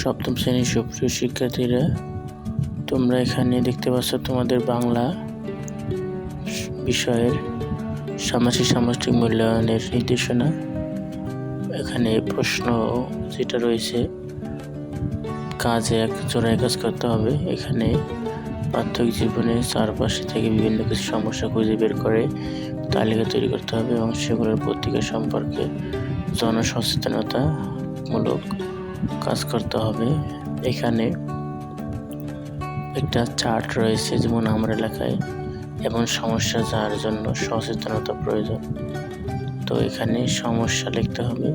সপ্তম শ্রেণির সুপ্রিয় শিক্ষার্থীরা তোমরা এখানে দেখতে পাচ্ছ তোমাদের বাংলা বিষয়ের সামাজিক সামষ্টিক মূল্যায়নের নির্দেশনা। এখানে প্রশ্ন যেটা রয়েছে, কাজে এক জোড়ায় কাজ করতে হবে। এখানে প্রাথমিক জীবনে চারপাশে থেকে বিভিন্ন কিছু সমস্যা খুঁজে বের করে তালিকা তৈরি করতে হবে এবং সেগুলোর পত্রিকা সম্পর্কে জনসচেতনতামূলক কাজ করতে হবে। এখানে একটা চার্ট রয়েছে যেমন আমার এলাকায় এমন সমস্যা যার জন্য সচেতনতা প্রয়োজন। তো এখানে সমস্যা লিখতে হবে।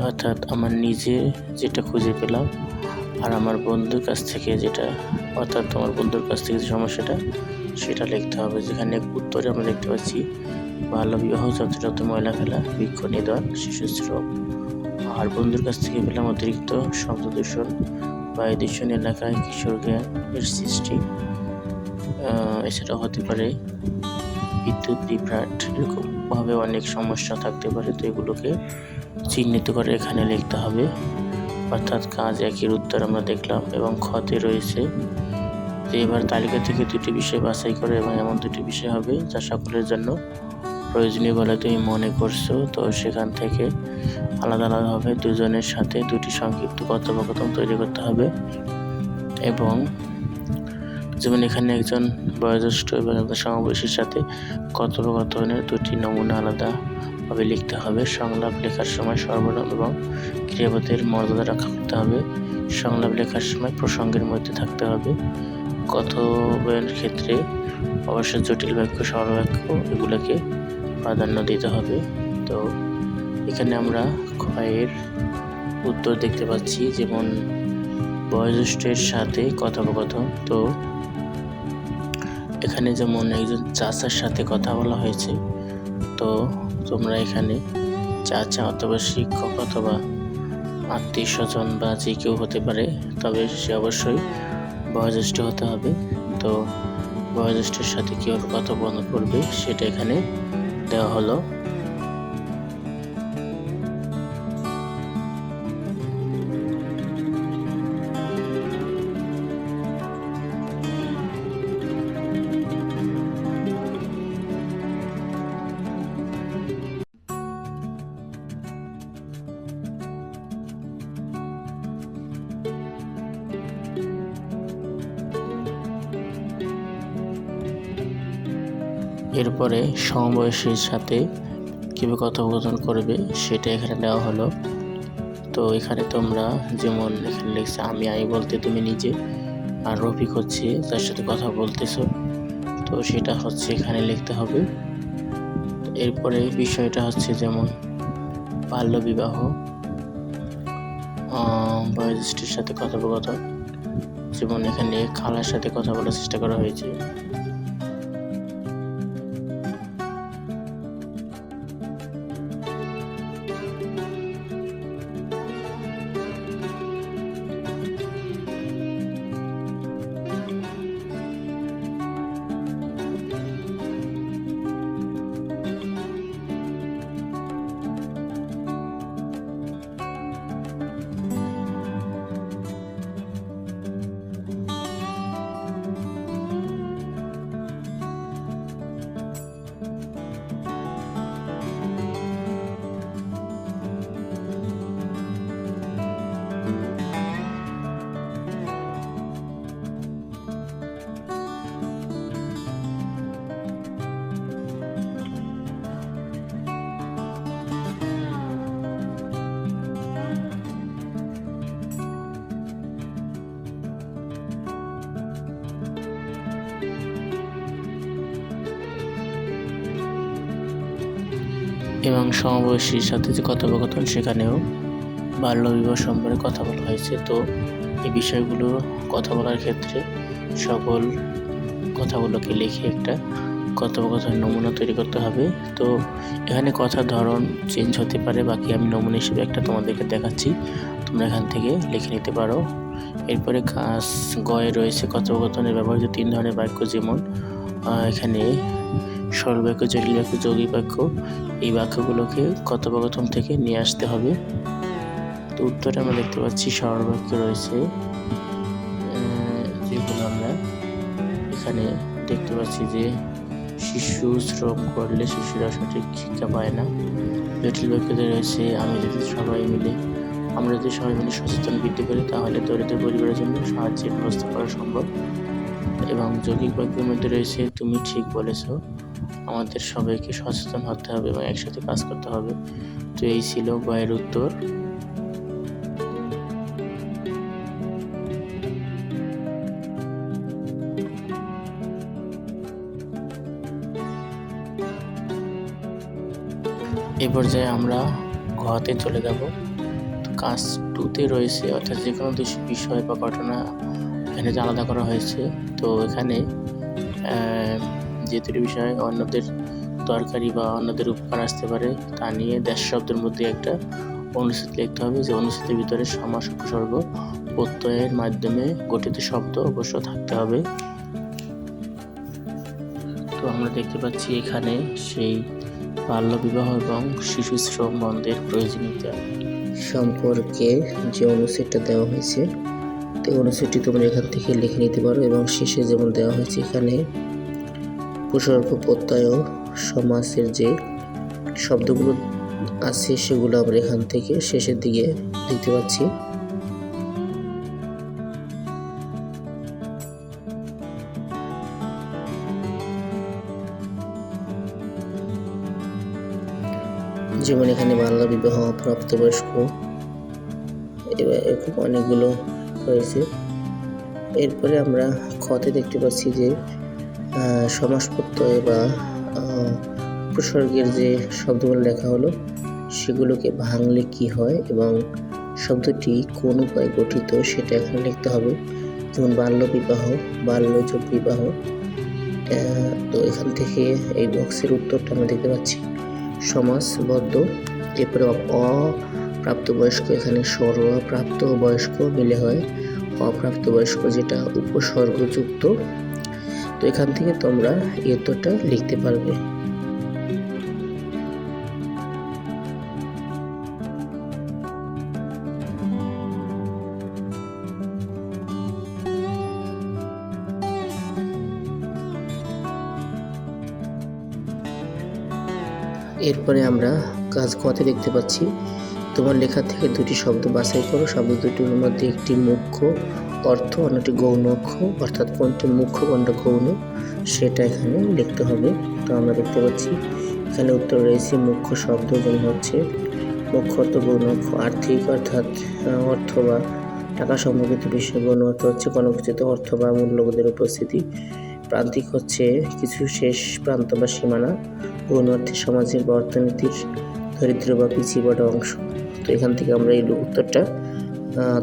অর্থাৎ আমার নিজে যেটা খুঁজে পেলাম আর আমার বন্ধুর কাছ থেকে যেটা, অর্থাৎ তোমার বন্ধুর কাছ থেকে যে সমস্যাটা, সেটা লিখতে হবে। যেখানে উত্তরে আমরা দেখতে পাচ্ছি বাল্য বিবাহ যত্রযত ময়লা ফেলা বৃক্ষ নিধন শিশু শ্রম আর বন্ধুর কাছ থেকে পেলাম অতিরিক্ত শব্দ দূষণ বায়ু দূষণ এলাকায় কিশোর জ্ঞান এর সৃষ্টি। এছাড়াও হতে পারে বিদ্যুৎ, বিভ্রাট এরকমভাবে অনেক সমস্যা থাকতে পারে, তো এগুলোকে চিহ্নিত করে এখানে লিখতে হবে। অর্থাৎ কাজ একের উত্তর আমরা দেখলাম এবং ক্ষতে রয়েছে। যে এবার তালিকা থেকে দুটি বিষয় বাছাই করে এবং এমন দুটি বিষয় হবে যা সকলের জন্য প্রয়োজনীয় বলে তুমি মনে করছ? তো সেখান থেকে আলাদা আলাদাভাবে দুজনের সাথে দুটি সংক্ষিপ্ত কথোপকথন তৈরি করতে হবে। এবং যেমন এখানে একজন বয়োজ্যেষ্ঠ এবং একজন সমাবেশীর সাথে কথোপকথনের দুটি নমুনা আলাদাভাবে লিখতে হবে। সংলাপ লেখার সময় সর্বনাম এবং ক্রিয়াপদের মর্যাদা রক্ষা করতে হবে। সংলাপ লেখার সময় প্রসঙ্গের মধ্যে থাকতে হবে। কথোপকথনের ক্ষেত্রে অবশ্য জটিল বাক্য, সরল বাক্য এগুলোকে প্রাধান্য দিতে হবে। তো এখানে আমরা ক্ষয়ের উত্তর দেখতে পাচ্ছি, যেমন বয়োজ্যেষ্ঠের সাথে কথোপকথন। তো এখানে যেমন একজন চাচার সাথে কথা বলা হয়েছে, তো তোমরা এখানে চাচা অথবা শিক্ষক অথবা আত্মীয় স্বজন বা যে কেউ হতে পারে, তবে সে অবশ্যই বয়োজ্যেষ্ঠ হতে হবে। তো বয়োজ্যেষ্ঠের সাথে কীভাবে কথোপকথন করবে, সেটা এখানে দেওয়া হলো। এরপরে সমবয়সীর সাথে কীভাবে কথোপকথন করবে সেটা এখানে দেওয়া হলো। তো এখানে তোমরা যেমন এখানে লিখছে, আমি আমি বলতে তুমি নিজে, আর রফিক হচ্ছে তার সাথে কথা বলতেছো। তো সেটা হচ্ছে এখানে লিখতে হবে। এরপরে বিষয়টা হচ্ছে যেমন বাল্য বিবাহ বয়োজ্যেষ্ঠের সাথে কথোপকথন, যেমন এখানে খালার সাথে কথা বলার চেষ্টা করা হয়েছে। এবং সমবয়সীর সাথে যে কথোপকথন সেখানেও বাল্যবিবাহ সম্পর্কে কথা বলা হয়েছে, তো এই বিষয়গুলো কথা বলার ক্ষেত্রে সকল কথাগুলোকে লিখে একটা কথোপকথন নমুনা তৈরি করতে হবে। তো এখানে কথার ধরন চেঞ্জ হতে পারে, বাকি আমি নমুনা হিসেবে একটা তোমাদেরকে দেখাচ্ছি। তোমরা এখান থেকে লিখে নিতে পারো। এরপরে গয়ে রয়েছে কথোপকথনের ব্যবহৃত তিন ধরনের বাক্য, যেমন এখানে সরল বাক্য জটিল বাক্য যৌগিক বাক্য। এই বাক্যগুলোকে কথোপকথন থেকে নিয়ে আসতে হবে। তো উত্তরে আমরা দেখতে পাচ্ছি সর্বাক্য রয়েছে যেগুলো আমরা এখানে দেখতে পাচ্ছি যে শিশু শ্রম করলে শিশুরা সঠিক শিক্ষা পায় না। জটিল বাক্যতে রয়েছে, আমি যদি সবাই মিলে, আমরা যদি সবাই মিলে সচেতন বৃদ্ধি করি, তাহলে দরিদ্র পরিবারের জন্য সাহায্যের ব্যবস্থা করা সম্ভব। এবং যৌগিক বাক্যের মধ্যে রয়েছে, তুমি ঠিক বলেছ। আমাদের সবাইকে সচেতন হতে হবে এবং একসাথে কাজ করতে হবে। তো এই ছিল বয়ের উত্তর। এ পর্যায়ে আমরা ঘতে চলে যাব। তো কাজ টুতে রয়েছে, অর্থাৎ যে কোনো বিষয় বা ঘটনা এখানে আলাদা করা হয়েছে। তো এখানে যে দুটি বিষয় অন্যদের দরকারি বা অন্যদের উপকার আসতে পারে, তা নিয়ে দেশ শব্দের মধ্যে একটা অনুচ্ছেদ লিখতে হবে। যে অনুচ্ছেদের ভিতরে সমাস উপসর্গ প্রত্যয়ের মাধ্যমে গঠিত শব্দ অবশ্য থাকতে হবে। তো আমরা দেখতে পাচ্ছি এখানে সেই বাল্যবিবাহ এবং শিশু শ্রম বন্ধের প্রয়োজনীয়তা সম্পর্কে যে অনুচ্ছেদটা দেওয়া হয়েছে তো তোমরা এখান থেকে লিখে নিতে পারো এবং শেষে যেমন দেওয়া হয়েছে এখানে উপসর্গ প্রত্যয় সমাসের যে শব্দগুলো আছে সেগুলো আমরা এখান থেকে শেষের দিকে দেখতে পাচ্ছি। যেমন এখানে বাল্য বিবাহ প্রাপ্তবয়স্ক, এবার এরকম অনেকগুলো রয়েছে এরপরে আমরা খতে দেখতে পাচ্ছি যে আহ, সমাস প্রত্যয় বা উপসর্গের যে শব্দগুলো লেখা হলো সেগুলোকে ভাঙলে কি হয় এবং শব্দটি কোন উপায়ে গঠিত সেটা এখানে লিখতে হবে। যেমন বাল্য বিবাহ বাল্যযোগ বিবাহ। তো এখান থেকে এই বক্সের উত্তরটা আমরা দেখতে পাচ্ছি। সমাসবদ্ধ এরপরে অপ- অপ্রাপ্তবয়স্ক এখানে সরোয়া প্রাপ্ত বয়স্ক মিলে হয়। অপ্রাপ্তবয়স্ক যেটা উপসর্গযুক্ত। তো এখান থেকে তোমরা উত্তরটা লিখতে পারবে। এরপরে আমরা কাজ কতে দেখতে পাচ্ছি। তোমার লেখা থেকে দুটি শব্দ বাছাই করো। শব্দ দুটির মধ্যে একটি মুখ্য অর্থ, অন্যটি গৌণ অক্ষ অর্থাৎ কোনটি মুখ্য, কোনটা গৌণ, সেটা এখানে লিখতে হবে। তো আমরা দেখতে পাচ্ছি, এখানে উত্তর রয়েছে মুখ্য শব্দ, যেমন হচ্ছে মুখ্য অর্থ গৌণ অক্ষ আর্থিক অর্থাৎ অর্থ বা টাকা সম্পর্কিত বিষয়। গৌণ অর্থ হচ্ছে কোনো কিছুতে অর্থ বা মূল্যবোধের উপস্থিতি। প্রান্তিক হচ্ছে কিছু শেষ প্রান্ত বা সীমানা। গৌণ অর্থে সমাজের বা অর্থনীতির দরিদ্র বা পিছিয়ে পড়া অংশ। এখান থেকে আমরা এই উত্তরটা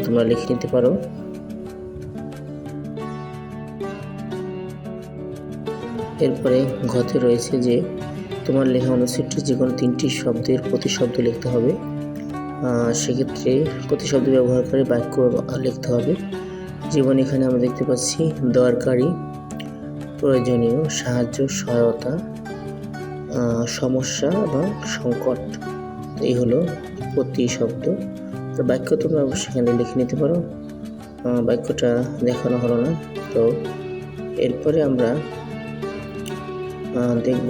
তোমরা লিখে নিতে পারো। এরপরে ঘতে রয়েছে যে, তোমার লেখা অনুচ্ছেদটি যে কোনো তিনটি শব্দের প্রতিশব্দ লিখতে হবে। সেক্ষেত্রে প্রতিশব্দ ব্যবহার করে বাক্য লিখতে হবে। যেমন এখানে আমরা দেখতে পাচ্ছি, দরকারি, প্রয়োজনীয়, সাহায্য, সহায়তা সমস্যা এবং সংকট। এই হলো প্রতি শব্দ। তো বাক্য তোমরা এখানে লিখে নিতে পারো। বাক্যটা দেখানো হলো না। তো এরপরে আমরা দেখব।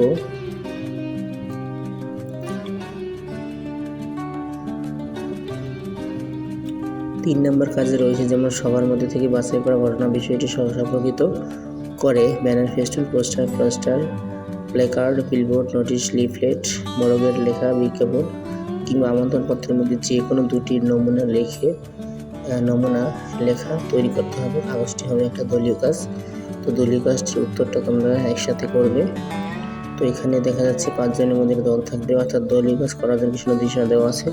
তিন নম্বর কাজে রয়েছে যেমন সবার মধ্যে থেকে বাছাই করা ঘটনা বিষয়টি সম্পর্কিত করে banner festoon poster plaster placard billboard, notice, leaflet মোড়কের লেখা, বিজ্ঞাপন কিংবা আমন্ত্রণপত্রের মধ্যে যে কোনো দুটি নমুনা লিখে নমুনা লেখা তৈরি করতে হবে। কাগজটি হবে একটা দলীয় কাজ। তো দলীয় কাজটির উত্তরটা তোমরা একসাথে করবে। তো এখানে দেখা যাচ্ছে পাঁচজনের মধ্যে দল থাকবে, অর্থাৎ দলীয় কাজ করার জন্য কিছু নির্দেশনা দেওয়া আছে।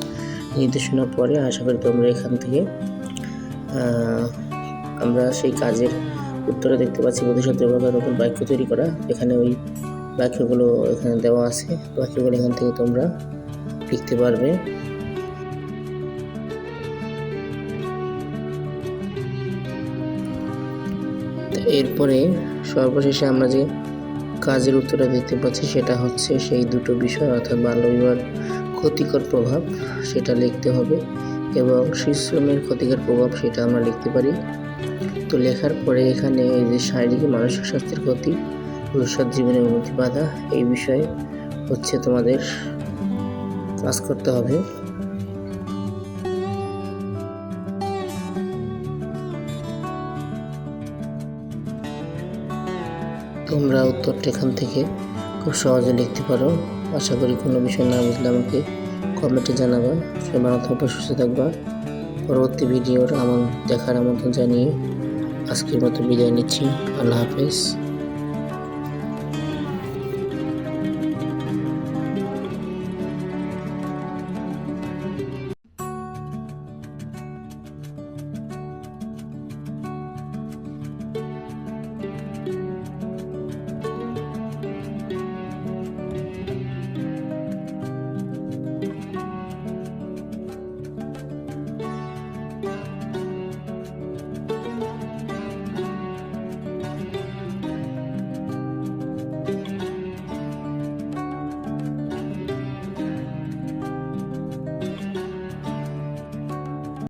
নির্দেশনা পরে আশা করি তোমরা এখান থেকে আমরা সেই কাজের উত্তরে দেখতে পাচ্ছি ব্যবহার নতুন বাক্য তৈরি করা। এখানে ওই বাক্যগুলো এখানে দেওয়া আছে। বাক্যগুলো এখান থেকে তোমরা লিখতে পারবে। এরপরে সর্বশেষে আমরা যে কাজের উত্তরটা দেখতে পাচ্ছি সেটা হচ্ছে সেই দুটো বিষয়, অর্থাৎ বাল্যবিবাহ ক্ষতিকর প্রভাব সেটা লিখতে হবে এবং শিশুশ্রমের ক্ষতিকর প্রভাব সেটা আমরা লিখতে পারি। তো লেখার পরে এখানে এই যে শারীরিক মানসিক স্বাস্থ্যের ক্ষতি, ভবিষ্যৎ জীবনের উন্নতি বাধা, এই বিষয়ে হচ্ছে তোমাদের কাজ করতে হবে। তোমরা উত্তরটা এখান থেকে খুব সহজে লিখতে পারো। আশা করি কোনো বিষয় না বুঝলে আমাকে কমেন্টে জানাবা। সে ভালো সুস্থ থাকবা। পরবর্তী ভিডিওর আমন দেখার আমন্ত্রণ জানিয়ে আজকের মতো বিদায় নিচ্ছি। আল্লাহ হাফেজ।